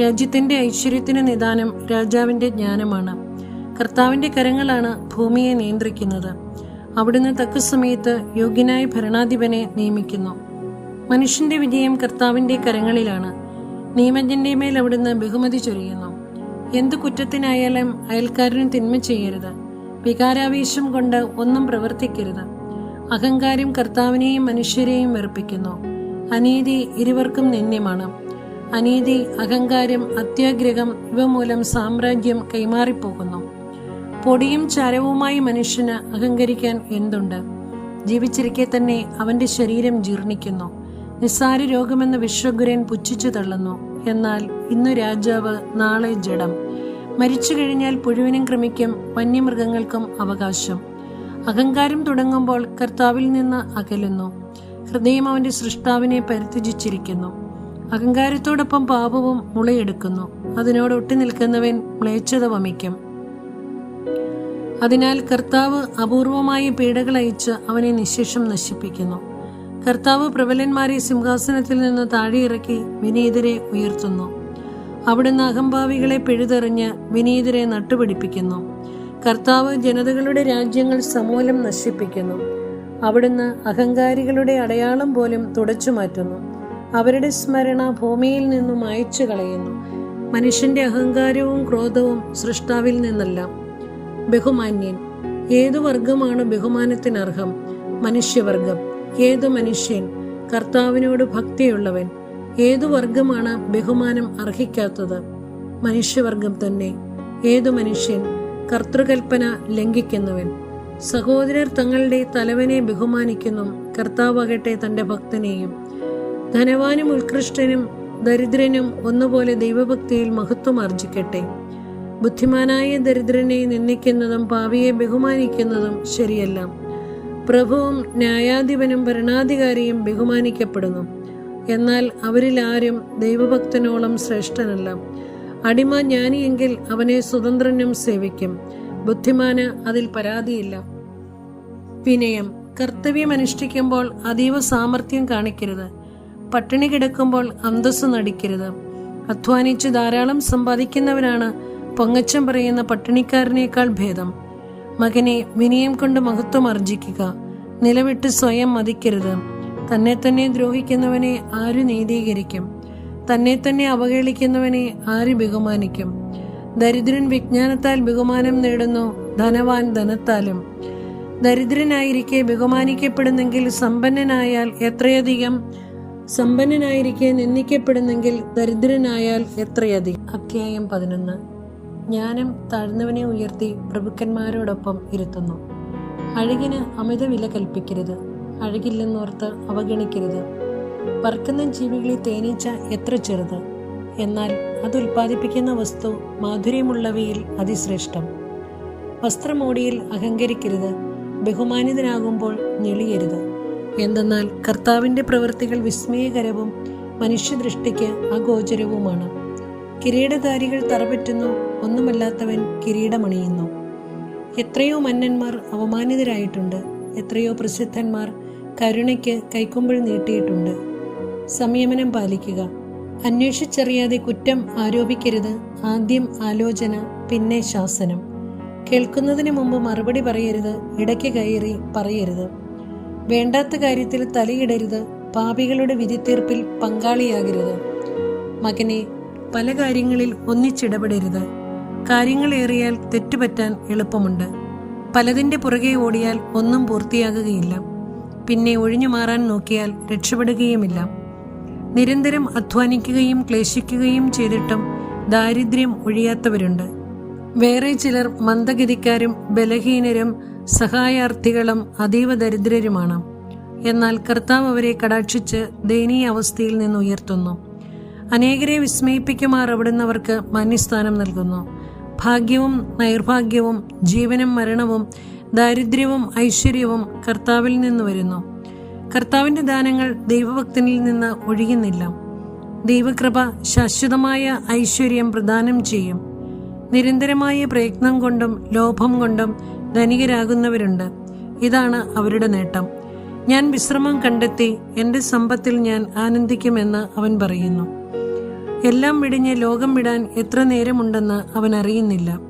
രാജ്യത്തിന്റെ ഐശ്വര്യത്തിന് നിദാനം രാജാവിന്റെ ജ്ഞാനമാണ്. കർത്താവിന്റെ കരങ്ങളാണ് ഭൂമിയെ നിയന്ത്രിക്കുന്നത്. അവിടുന്ന് തക്ക സമയത്ത് യോഗ്യനായ ഭരണാധിപനെ നിയമിക്കുന്നു. മനുഷ്യന്റെ വിജയം കർത്താവിന്റെ കരങ്ങളിലാണ്. നിയമജ്ഞന്റെ മേൽ അവിടുന്ന് ബഹുമതി ചൊരിയുന്നു. എന്തു കുറ്റത്തിനായാലും അയൽക്കാരന് തിന്മ ചെയ്യരുത്. വികാരാവേശം കൊണ്ട് ഒന്നും പ്രവർത്തിക്കരുത്. അഹങ്കാരം കർത്താവിനെയും മനുഷ്യരെയും വെറുപ്പിക്കുന്നു. അനീതി ഇരുവർക്കും നിന്ദ്യമാണ്. അനീതി അഹങ്കാരം അത്യാഗ്രഹം ഇവ മൂലം സാമ്രാജ്യം കൈമാറിപ്പോകുന്നു. പൊടിയും ചരവുമായി മനുഷ്യന് അഹങ്കരിക്കാൻ എന്തുണ്ട്? ജീവിച്ചിരിക്കെ തന്നെ അവന്റെ ശരീരം ജീർണിക്കുന്നു. നിസ്സാര രോഗമെന്ന് വിശ്വഗുരൻ പുച്ഛിച്ചു തള്ളുന്നു. എന്നാൽ ഇന്നു രാജാവ് നാളെ ജഡം. മരിച്ചു കഴിഞ്ഞാൽ പുഴുവിനും ക്രമിക്കും വന്യമൃഗങ്ങൾക്കും അവകാശം. അഹങ്കാരം തുടങ്ങുമ്പോൾ കർത്താവിൽ നിന്ന് അകലുന്നു. ഹൃദയം അവന്റെ സൃഷ്ടാവിനെ പരിത്യജിച്ചിരിക്കുന്നു. അഹങ്കാരത്തോടൊപ്പം പാപവും മുളയെടുക്കുന്നു. അതിനോട് ഒട്ടി നിൽക്കുന്നവൻ മ്ലേച്ഛത വമിക്കും. അതിനാൽ കർത്താവ് അപൂർവമായി പീഡകൾ അയച്ച് അവനെ നിശേഷം നശിപ്പിക്കുന്നു. കർത്താവ് പ്രബലന്മാരെ സിംഹാസനത്തിൽ നിന്ന് താഴെയിറക്കി വിനീതരെ ഉയർത്തുന്നു. അവിടുന്ന് അഹംഭാവികളെ പിഴുതെറിഞ്ഞ് വിനീതരെ നട്ടുപിടിപ്പിക്കുന്നു. കർത്താവ് ജനതകളുടെ രാജ്യങ്ങൾ സമൂലം നശിപ്പിക്കുന്നു. അവിടുന്ന് അഹങ്കാരികളുടെ അടയാളം പോലും തുടച്ചു മാറ്റുന്നു അവരുടെ സ്മരണ ഭൂമിയിൽ നിന്നും അയച്ചു കളയുന്നു. മനുഷ്യന്റെ അഹങ്കാരവും ക്രോധവും സൃഷ്ടാവിൽ നിന്നല്ല. ബഹുമാന്യൻ. ഏതു വർഗമാണ് ബഹുമാനത്തിനർഹം? മനുഷ്യവർഗം ഏതു മനുഷ്യൻ? കർത്താവിനോട് ഭക്തിയുള്ളവൻ. ഏതു വർഗമാണ് ബഹുമാനം അർഹിക്കാത്തത്? മനുഷ്യവർഗം തന്നെ. ഏതു മനുഷ്യൻ? കർത്തൃകൽപ്പന ലംഘിക്കുന്നവൻ. സഹോദരർ തങ്ങളുടെ തലവനെ ബഹുമാനിക്കുന്നു. കർത്താവാകട്ടെ തന്റെ ഭക്തനെയും. ധനവാനും ഉത്കൃഷ്ടനും ദരിദ്രനും ഒന്നുപോലെ ദൈവഭക്തിയിൽ മഹത്വം ആർജിക്കട്ടെ. ബുദ്ധിമാനായ ദരിദ്രനെ നിന്ദിക്കുന്നതും പാവിയെ ബഹുമാനിക്കുന്നതും ശരിയല്ല. പ്രഭുവും ന്യായാധിപനും ഭരണാധികാരിയും ബഹുമാനിക്കപ്പെടുന്നു. എന്നാൽ അവരിൽ ആരും ദൈവഭക്തനോളം ശ്രേഷ്ഠനല്ല. അടിമ ജ്ഞാനിയെങ്കിൽ അവനെ സ്വതന്ത്രനും സേവിക്കും. ബുദ്ധിമാന് അതിൽ പരാതിയില്ല. വിനയം. കർത്തവ്യം അനുഷ്ഠിക്കുമ്പോൾ അതീവ സാമർഥ്യം കാണിക്കരുത്. പട്ടിണി കിടക്കുമ്പോൾ അന്തസ്സ് നടിക്കരുത്. അധ്വാനിച്ച് ധാരാളം സമ്പാദിക്കുന്നവനാണ് പൊങ്ങച്ചം പറയുന്ന പട്ടിണിക്കാരനേക്കാൾ ഭേദം. മകനെ വിനയം കൊണ്ട് മഹത്വം അർജിക്കുക. നിലവിട്ട് സ്വയം മതിക്കരുത്. തന്നെ തന്നെ ദ്രോഹിക്കുന്നവനെ ആര് നീതീകരിക്കും? തന്നെ തന്നെ അവഹേളിക്കുന്നവനെ ആര് ബഹുമാനിക്കും? ദരിദ്രൻ വിജ്ഞാനത്താൽ ബഹുമാനം നേടുന്നു ധനവാൻ ധനത്താലും. ദരിദ്രനായിരിക്കെ ബഹുമാനിക്കപ്പെടുന്നെങ്കിൽ സമ്പന്നനായാൽ എത്രയധികം? സമ്പന്നനായിരിക്കെ നിന്ദിക്കപ്പെടുന്നെങ്കിൽ ദരിദ്രനായാൽ എത്രയധികം? അധ്യായം പതിനൊന്ന്. ജ്ഞാനം താഴ്ന്നവനെ ഉയർത്തി പ്രഭുക്കന്മാരോടൊപ്പം ഇരുത്തുന്നു. അഴകിന് അമിത വില കൽപ്പിക്കരുത്. അഴകില്ലെന്നോർത്ത് അവഗണിക്കരുത്. പറക്കുന്ന ജീവികളിൽ തേനീച്ച എത്ര ചെറുത്? എന്നാൽ അത് ഉൽപ്പാദിപ്പിക്കുന്ന വസ്തു മാധുര്യമുള്ളവയിൽ അതിശ്രേഷ്ഠം. വസ്ത്രമോടിയിൽ അഹങ്കരിക്കരുത്. ബഹുമാനിതനാകുമ്പോൾ ഞെളിയരുത്. എന്തെന്നാൽ കർത്താവിന്റെ പ്രവൃത്തികൾ വിസ്മയകരവും മനുഷ്യദൃഷ്ടിക്ക് അഗോചരവുമാണ്. കിരീടധാരികൾ തറപറ്റുന്നു ഒന്നുമല്ലാത്തവൻ കിരീടമണിയുന്നു. എത്രയോ മന്നന്മാർ അവമാനിതരായിട്ടുണ്ട് എത്രയോ പ്രസിദ്ധന്മാർ കരുണയ്ക്ക് കൈക്കുമ്പിൾ നീട്ടിയിട്ടുണ്ട്. സംയമനം പാലിക്കുക. അന്വേഷിച്ചറിയാതെ കുറ്റം ആരോപിക്കരുത് ആദ്യം ആലോചന പിന്നെ ശാസനം. കേൾക്കുന്നതിന് മുമ്പ് മറുപടി പറയരുത് ഇടയ്ക്ക് കയറി പറയരുത്. വേണ്ടാത്ത കാര്യത്തിൽ തലയിടരുത്. പാപികളുടെ വിധിത്തീർപ്പിൽ പങ്കാളിയാകരുത്. മകനെ പല കാര്യങ്ങളിൽ ഒന്നിച്ചിടപെടരുത്. കാര്യങ്ങളേറിയാൽ തെറ്റുപറ്റാൻ എളുപ്പമുണ്ട്. പലതിന്റെ പുറകെ ഓടിയാൽ ഒന്നും പൂർത്തിയാകുകയില്ല. പിന്നെ ഒഴിഞ്ഞു മാറാൻ നോക്കിയാൽ രക്ഷപ്പെടുകയുമില്ല. നിരന്തരം അധ്വാനിക്കുകയും ക്ലേശിക്കുകയും ചെയ്തിട്ടും ദാരിദ്ര്യം ഒഴിയാത്തവരുണ്ട്. വേറെ ചിലർ മന്ദഗതിക്കാരും ബലഹീനരും സഹായാർത്ഥികളും അതീവ ദരിദ്രരുമാണ്. എന്നാൽ കർത്താവ് അവരെ കടാക്ഷിച്ച് ദയനീയ അവസ്ഥയിൽ നിന്ന് ഉയർത്തുന്നു. അനേകരെ വിസ്മയിപ്പിക്കുമാർ അവിടുന്നവർക്ക് മാന്യസ്ഥാനം നൽകുന്നു. ഭാഗ്യവും നൈർഭാഗ്യവും ജീവനും മരണവും ദാരിദ്ര്യവും ഐശ്വര്യവും കർത്താവിൽ നിന്ന് വരുന്നു. കർത്താവിന്റെ ദാനങ്ങൾ ദൈവഭക്തനിൽ നിന്ന് ഒഴിയുന്നില്ല. ദൈവകൃപ ശാശ്വതമായ ഐശ്വര്യം പ്രദാനം ചെയ്യും. നിരന്തരമായ പ്രയത്നം കൊണ്ടും ലോഭം കൊണ്ടും ധനികരാകുന്നവരുണ്ട്. ഇതാണ് അവരുടെ നേട്ടം. ഞാൻ വിശ്രമം കണ്ടെത്തി എന്റെ സമ്പത്തിൽ ഞാൻ ആനന്ദിക്കുമെന്ന് അവൻ പറയുന്നു. എല്ലാം വിടിഞ്ഞ് ലോകം വിടാൻ എത്ര നേരമുണ്ടെന്ന് അവൻ അറിയുന്നില്ല.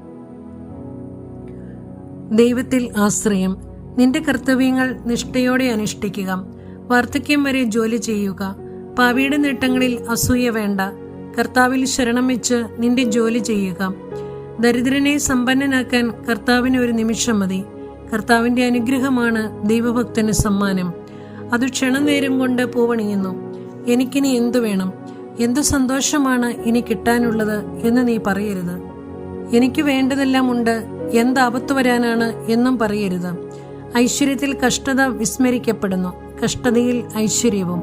ദൈവത്തിൽ ആശ്രയം. നിന്റെ കർത്തവ്യങ്ങൾ നിഷ്ഠയോടെ അനുഷ്ഠിക്കുക. വാർദ്ധക്യം വരെ ജോലി ചെയ്യുക. പാവിയുടെ നേട്ടങ്ങളിൽ അസൂയ വേണ്ട. കർത്താവിൽ ശരണം വെച്ച് നിന്റെ ജോലി ചെയ്യുക. ദരിദ്രനെ സമ്പന്നനാക്കാൻ കർത്താവിന് ഒരു നിമിഷം മതി. കർത്താവിന്റെ അനുഗ്രഹമാണ് ദൈവഭക്തന് സമ്മാനം. അത് ക്ഷണനേരം കൊണ്ട് പൂവണിയുന്നു. എനിക്കിനി എന്തു വേണം? എന്തു സന്തോഷമാണ് ഇനി കിട്ടാനുള്ളത് എന്ന് നീ പറയരുത്. എനിക്ക് വേണ്ടതെല്ലാം ഉണ്ട്. എന്ത് ആപത്ത് വരാനാണ് എന്നും പറയരുത്. ഐശ്വര്യത്തിൽ കഷ്ടത വിസ്മരിക്കപ്പെടുന്നു. കഷ്ടതയിൽ ഐശ്വര്യവും.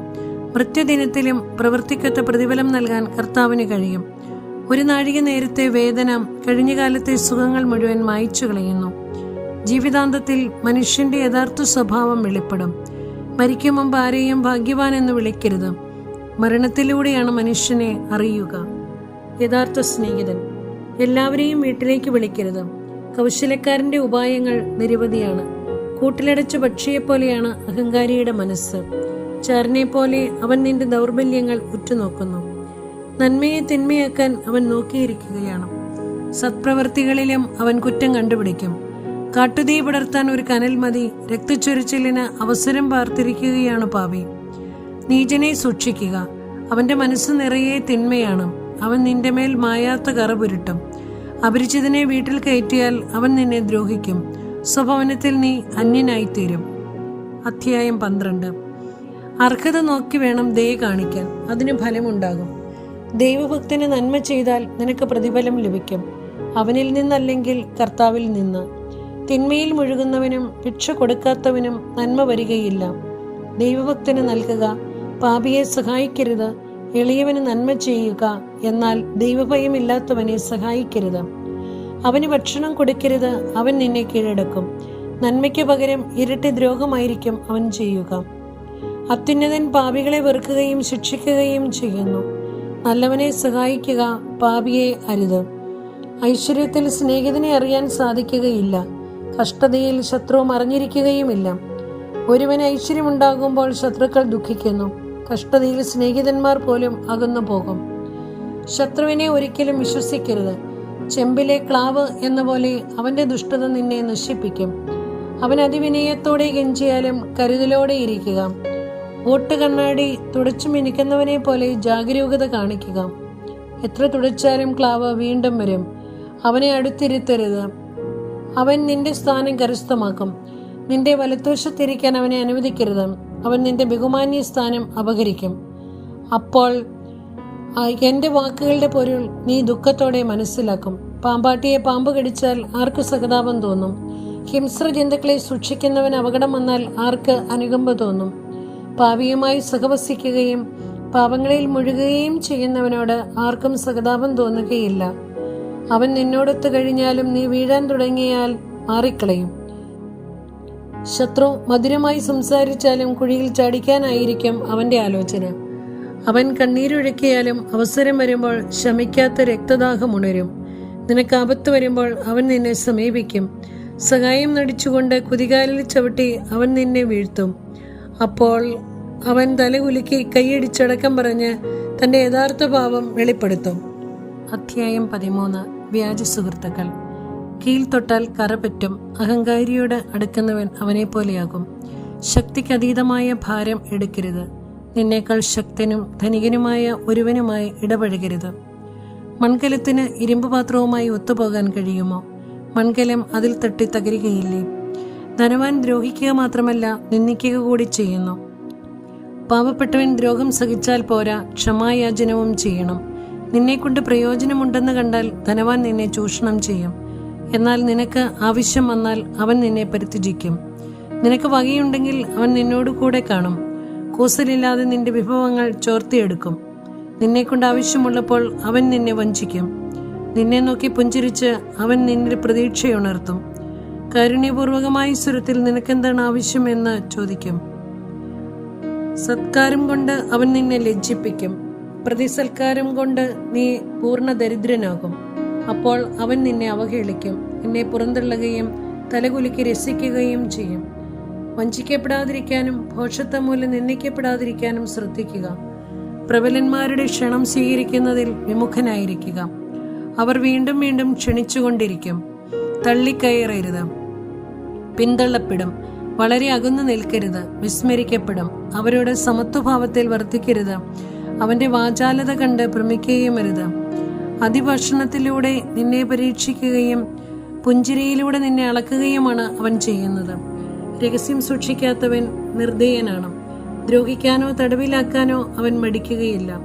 മൃത്യുദിനത്തിലും പ്രവർത്തിക്കത്ത പ്രതിഫലം നൽകാൻ കർത്താവിന് കഴിയും. ഒരു നാഴിക നേരത്തെ വേദന കഴിഞ്ഞകാലത്തെ സുഖങ്ങൾ മുഴുവൻ മായ്ച്ചു കളയുന്നു. ജീവിതാന്തത്തിൽ മനുഷ്യന്റെ യഥാർത്ഥ സ്വഭാവം വെളിപ്പെടും. മരിക്കും മുമ്പ് ആരെയും ഭാഗ്യവാൻ എന്ന് വിളിക്കരുത്. മരണത്തിലൂടെയാണ് മനുഷ്യനെ അറിയുക. യഥാർത്ഥ സ്നേഹിതൻ. എല്ലാവരെയും വീട്ടിലേക്ക് വിളിക്കരുത്. കൗശലക്കാരന്റെ ഉപായങ്ങൾ നിരവധിയാണ്. കൂട്ടിലടച്ച പക്ഷിയെ പോലെയാണ് അഹങ്കാരിയുടെ മനസ്സ്. ചാരനെ പോലെ അവൻ നിന്റെ ദൗർബല്യങ്ങൾ ഉറ്റുനോക്കുന്നു. നന്മയെ തിന്മയാക്കാൻ അവൻ നോക്കിയിരിക്കുകയാണ്. സത്പ്രവർത്തികളിലും അവൻ കുറ്റം കണ്ടുപിടിക്കും. കാട്ടുതീ പടർത്താൻ ഒരു കനൽ മതി രക്തച്ചൊരിച്ചിലിന് അവസരം പാർത്തിരിക്കുകയാണ് പാവി. നീചനെ സൂക്ഷിക്കുക അവന്റെ മനസ്സ് നിറയെ തിന്മയാണ് അവൻ നിന്റെ മേൽ മായാത്ത കറ പുരുട്ടും അപരിചിതനെ വീട്ടിൽ കയറ്റിയാൽ അവൻ നിന്നെ ദ്രോഹിക്കും സ്വഭവനത്തിൽ നീ അന്യനായിത്തീരും. അധ്യായം പന്ത്രണ്ട്. അർഹത നോക്കി വേണം ദയ കാണിക്കാൻ അതിന് ഫലമുണ്ടാകും. ദൈവഭക്തന് നന്മ ചെയ്താൽ നിനക്ക് പ്രതിഫലം ലഭിക്കും. അവനിൽ നിന്നല്ലെങ്കിൽ കർത്താവിൽ നിന്ന്. തിന്മയിൽ മുഴുകുന്നവനും ഭിക്ഷ കൊടുക്കാത്തവനും നന്മ വരികയില്ല. ദൈവഭക്തന് നൽകുക പാപിയെ സഹായിക്കരുത് എളിയവന് നന്മ ചെയ്യുക എന്നാൽ ദൈവഭയമില്ലാത്തവനെ സഹായിക്കരുത്. അവന് ഭക്ഷണം കൊടുക്കരുത് അവൻ നിന്നെ കീഴടക്കും. നന്മയ്ക്ക് പകരം ഇരട്ടി ദ്രോഹമായിരിക്കും അവൻ ചെയ്യുക. അത്യുന്നതൻ പാപികളെ വെറുക്കുകയും ശിക്ഷിക്കുകയും ചെയ്യുന്നു. നല്ലവനെ സഹായിക്കുക പാപിയെ അരുത്. ഐശ്വര്യത്തിൽ സ്നേഹിതനെ അറിയാൻ സാധിക്കുകയില്ല. കഷ്ടതയിൽ ശത്രു മറിഞ്ഞിരിക്കുകയുമില്ല. ഒരുവന് ഐശ്വര്യമുണ്ടാകുമ്പോൾ ശത്രുക്കൾ ദുഃഖിക്കുന്നു. കഷ്ടതയിൽ സ്നേഹിതന്മാർ പോലും അകന്നു പോകും ശത്രുവിനെ ഒരിക്കലും വിശ്വസിക്കരുത്. ചെമ്പിലെ ക്ലാവ് എന്ന പോലെ അവന്റെ ദുഷ്ടത നിന്നെ നശിപ്പിക്കും. അവൻ അതിവിനയത്തോടെ കെഞ്ചിയാലും കരുതലോടെ ഇരിക്കുക. ഓട്ട് കണ്ണാടി തുടച്ചു മിനുക്കുന്നവനെ പോലെ ജാഗരൂകത കാണിക്കുക. എത്ര തുടച്ചാലും ക്ലാവ് വീണ്ടും വരും. അവനെ അടുത്തിരുത്തരുത്. അവൻ നിന്റെ സ്ഥാനം കരസ്ഥമാക്കും. നിന്റെ വലത്തുവശത്തിരിക്കാൻ അവനെ അനുവദിക്കരുത്. അവൻ നിന്റെ ബഹുമാന്യ സ്ഥാനം അപഹരിക്കും. അപ്പോൾ എന്റെ വാക്കുകളുടെ പൊരുൾ നീ ദുഃഖത്തോടെ മനസ്സിലാക്കും. പാമ്പാട്ടിയെ പാമ്പ് കടിച്ചാൽ ആർക്ക് സഹതാപം തോന്നും? ഹിംസ്ര ജന്തുക്കളെ സൂക്ഷിക്കുന്നവൻ അപകടം വന്നാൽ ആർക്ക് അനുകമ്പ തോന്നും? പാപിയുമായി സഹവസിക്കുകയും പാപങ്ങളിൽ മുഴുകുകയും ചെയ്യുന്നവനോട് ആർക്കും സഹതാപം തോന്നുകയില്ല. അവൻ നിന്നോടൊത്തു കഴിഞ്ഞാലും നീ വീഴാൻ തുടങ്ങിയാൽ മാറിക്കളയും. ശത്രു മധുരമായി സംസാരിച്ചാലും കുഴിയിൽ ചാടിക്കാനായിരിക്കും അവന്റെ ആലോചന. അവൻ കണ്ണീരൊഴുക്കിയാലും അവസരം വരുമ്പോൾ ശമിക്കാത്ത രക്തദാഹം ഉണരും. നിനക്ക് ആപത്ത് വരുമ്പോൾ അവൻ നിന്നെ സമീപിക്കും. സഹായം നടിച്ചുകൊണ്ട് കുതികാലിൽ ചവിട്ടി അവൻ നിന്നെ വീഴ്ത്തും. അപ്പോൾ അവൻ തലകുലുക്കി കൈയടിച്ചടക്കം പറഞ്ഞ് തന്റെ യഥാർത്ഥ ഭാവം വെളിപ്പെടുത്തും. അധ്യായം പതിമൂന്ന്. വ്യാജ സുഹൃത്തുക്കൾ. കീൽ തൊട്ടാൽ കറപറ്റും അഹങ്കാരിയോട് അടുക്കുന്നവൻ അവനെ പോലെയാകും ശക്തിക്കതീതമായ ഭാരം എടുക്കരുത്. നിന്നേക്കാൾ ശക്തനും ധനികനുമായ ഒരുവനുമായി ഇടപഴകരുത്. മൺകലത്തിന് ഇരുമ്പ് പാത്രവുമായി ഒത്തുപോകാൻ കഴിയുമോ? മൺകലം അതിൽ തട്ടി തകരുകയില്ലേ? ധനവാൻ ദ്രോഹിക്കുക മാത്രമല്ല നിന്ദിക്കുക കൂടി ചെയ്യുന്നു. പാവപ്പെട്ടവൻ ദ്രോഹം സഹിച്ചാൽ പോരാ ക്ഷമായാചനവും ചെയ്യണം. നിന്നെക്കൊണ്ട് പ്രയോജനമുണ്ടെന്ന് കണ്ടാൽ ധനവാൻ നിന്നെ ചൂഷണം ചെയ്യും. എന്നാൽ നിനക്ക് ആവശ്യം വന്നാൽ അവൻ നിന്നെ പരിത്യജിക്കും. നിനക്ക് വകയുണ്ടെങ്കിൽ അവൻ നിന്നോട് കൂടെ കാണും. കൂസലില്ലാതെ നിന്റെ വിഭവങ്ങൾ ചോർത്തിയെടുക്കും. നിന്നെക്കൊണ്ട് ആവശ്യമുള്ളപ്പോൾ അവൻ നിന്നെ വഞ്ചിക്കും. നിന്നെ നോക്കി പുഞ്ചിരിച്ച് അവൻ നിന്നിൽ പ്രതീക്ഷയുണർത്തും. കാരുണ്യപൂർവകമായ സ്വരത്തിൽ നിനക്കെന്താണ് ആവശ്യം എന്ന് ചോദിക്കും. സത്കാരം കൊണ്ട് അവൻ നിന്നെ ലജ്ജിപ്പിക്കും. പ്രതിസൽക്കാരം കൊണ്ട് നീ പൂർണ ദരിദ്രനാകും. അപ്പോൾ അവൻ നിന്നെ അവഹേളിക്കും. നിന്നെ പുറന്തള്ളുകയും തലകുലുക്കി രസിക്കുകയും ചെയ്യും. വഞ്ചിക്കപ്പെടാതിരിക്കാനും ഭോഷത്വം മൂലം നിന്ദിക്കപ്പെടാതിരിക്കാനും ശ്രദ്ധിക്കുക. പ്രബലന്മാരുടെ ക്ഷണം സ്വീകരിക്കുന്നതിൽ വിമുഖനായിരിക്കുക. അവർ വീണ്ടും വീണ്ടും ക്ഷണിച്ചുകൊണ്ടിരിക്കും. തള്ളിക്കയറരുത്. പിന്തള്ളപ്പെടും. വളരെ അകന്നു നിൽക്കരുത്. വിസ്മരിക്കപ്പെടും. അവരുടെ സമത്വഭാവത്തിൽ വർദ്ധിക്കരുത് അവന്റെ വാചാലത കണ്ട് ഭ്രമിക്കുകയും അരുത്. അതിഭക്ഷണത്തിലൂടെ നിന്നെ പരീക്ഷിക്കുകയും പുഞ്ചിരിയിലൂടെ നിന്നെ അളക്കുകയുമാണ് അവൻ ചെയ്യുന്നത്. രഹസ്യം സൂക്ഷിക്കാത്തവൻ നിർദ്ദയനാണ്. ദ്രോഹിക്കാനോ തടവിലാക്കാനോ അവൻ മടിക്കുകയില്ല.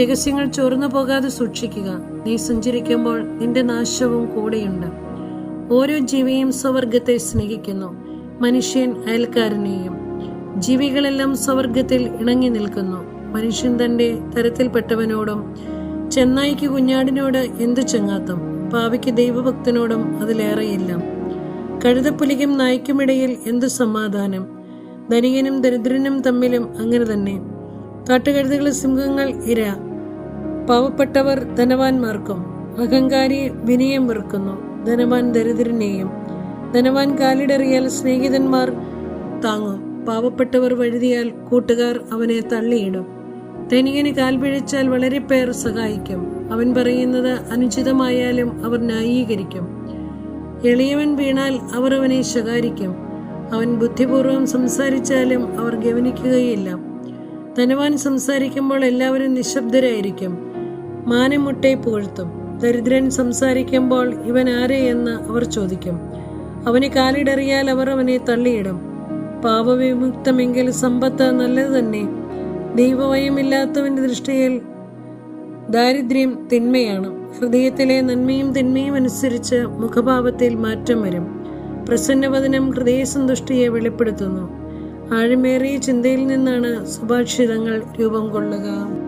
രഹസ്യങ്ങൾ ചോർന്നു പോകാതെ സൂക്ഷിക്കുക. നീ സഞ്ചരിക്കുമ്പോൾ നിന്റെ നാശവും കൂടെയുണ്ട്. ഓരോ ജീവിയും സ്വവർഗത്തെ സ്നേഹിക്കുന്നു. മനുഷ്യൻ അയൽക്കാരനെയും ജീവികളെല്ലാം സ്വവർഗത്തിൽ ഇണങ്ങി നിൽക്കുന്നു. മനുഷ്യൻ തന്റെ തരത്തിൽപ്പെട്ടവനോടും ചെന്നായിക്ക് കുഞ്ഞാടിനോട് എന്തു ചങ്ങാത്തം? പാവയ്ക്ക് ദൈവഭക്തനോടും അതിലേറെയില്ല. കഴുതപ്പുലിക്കും നായ്ക്കുമിടയിൽ എന്തു സമാധാനം? ധനികനും ദരിദ്രനും തമ്മിലും അങ്ങനെ തന്നെ. കാട്ടുകഴുതകൾ സിംഹങ്ങൾ ഇര. പാവപ്പെട്ടവർ ധനവാന്മാർക്കും അഹങ്കാരി വിനയം വെറുക്കുന്നു. ധനവാൻ ദരിദ്രനെയും ധനവാൻ കാലിടറിയാൽ സ്നേഹിതന്മാർ താങ്ങും. പാവപ്പെട്ടവർ വഴുതിയാൽ കൂട്ടുകാർ അവനെ തള്ളിയിടും. ധനികന് കാൽ പിഴച്ചാൽ വളരെ പേർ സഹായിക്കും. അവൻ പറയുന്നത് അനുചിതമായാലും അവർ ന്യായീകരിക്കും. എളിയവൻ വീണാൽ അവർ അവനെ ശകാരിക്കും. അവൻ ബുദ്ധിപൂർവം സംസാരിച്ചാലും അവർ ഗവനിക്കുകയില്ല. ധനവാൻ സംസാരിക്കുമ്പോൾ എല്ലാവരും നിശബ്ദരായിരിക്കും. മാനമുട്ടെ പുകഴ്ത്തും. ദരിദ്രൻ സംസാരിക്കുമ്പോൾ ഇവൻ ആരെ എന്ന് അവർ ചോദിക്കും. അവന് കാലിടറിയാൽ അവർ അവനെ തള്ളിയിടും. പാപവിമുക്തമെങ്കിൽ സമ്പത്ത് നല്ലത് തന്നെ. ദൈവവയമില്ലാത്തവന്റെ ദൃഷ്ടിയിൽ ദാരിദ്ര്യം തിന്മയാണ്. ഹൃദയത്തിലെ നന്മയും തിന്മയും അനുസരിച്ച് മുഖഭാവത്തിൽ മാറ്റം വരും. പ്രസന്നവദനം ഹൃദയസന്തുഷ്ടിയെ വെളിപ്പെടുത്തുന്നു. ആഴമേറിയ ചിന്തയിൽ നിന്നാണ് സുഭാഷിതങ്ങൾ രൂപം കൊള്ളുക.